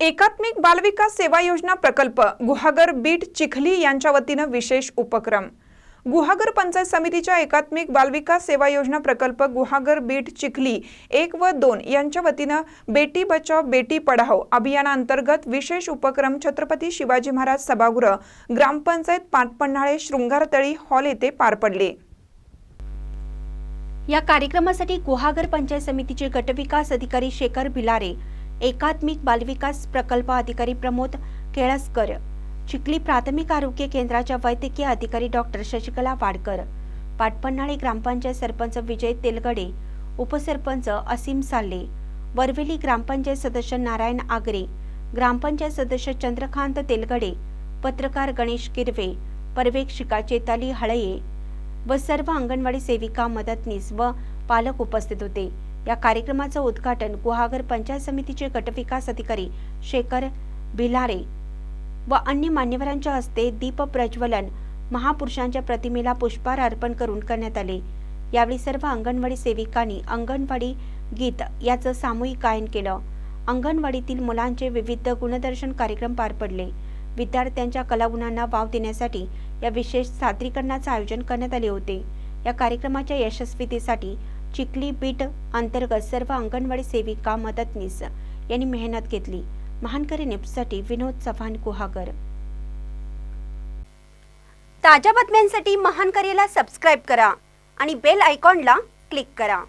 एकात्मिक बालविकास सेवा योजना प्रकल्प गुहागर बीट चिखली यांच्या वतीनं विशेष उपक्रम. गुहागर पंचायत समितीच्या एकात्मिक बालविकास सेवा योजना प्रकल्प गुहागर बीट चिखली एक व दोन यांच्या वतीनं बेटी बचाव बेटी पढाओ अभियानांतर्गत विशेष उपक्रम छत्रपती शिवाजी महाराज सभागृह ग्रामपंचायत पाटपन्हाळे शृंगारतळी हॉल येथे पार पडले. या कार्यक्रमासाठी गुहागर पंचायत समितीचे गटविकास अधिकारी शेखर भिलारे एकात्मिक बालविकास प्रकल्प अधिकारी प्रमोद केळसकर चिखली प्राथमिक आरोग्य केंद्राच्या वैद्यकीय अधिकारी डॉक्टर शशिकला वाडकर पाटपन्हाळे ग्रामपंचायत सरपंच विजय तेलगडे उपसरपंच असीम साल्ले वरवेली ग्रामपंचायत सदस्य नारायण आगरे ग्रामपंचायत सदस्य चंद्रकांत तेलगडे पत्रकार गणेश किरवे पर्यवेक्षिका चेताली हळये व सर्व अंगणवाडी सेविका मदतनीस व पालक उपस्थित होते. या कार्यक्रमाचं उद्घाटन गुहागर पंचायत समितीचे गटविकास अधिकारी शेखर भिलारे व अन्य मान्यवरांच्या हस्ते दीप प्रज्वलन महापुरुषांच्या प्रतिमेला पुष्पहार अर्पण करून करण्यात आले. यावेळी सर्व अंगणवाडी सेविकांनी अंगणवाडी गीत याचं सामूहिक गायन केलं. अंगणवाडीतील मुलांचे विविध गुणदर्शन कार्यक्रम पार पडले. विद्यार्थ्यांच्या कलागुणांना वाव देण्यासाठी या विशेष सादरीकरणाचं आयोजन करण्यात आले होते. या कार्यक्रमाच्या यशस्वीतेसाठी चिखली बीट अंतर्गत सर्व अंगणवाडी सेविका मदतनीस यांनी मेहनत घेतली. महानकरी नेपसाठी विनोद चव्हाण गुहागर ताज्या बातम्यांसाठी महानकरीला सबस्क्राईब करा आणि बेल आयकॉनला क्लिक करा.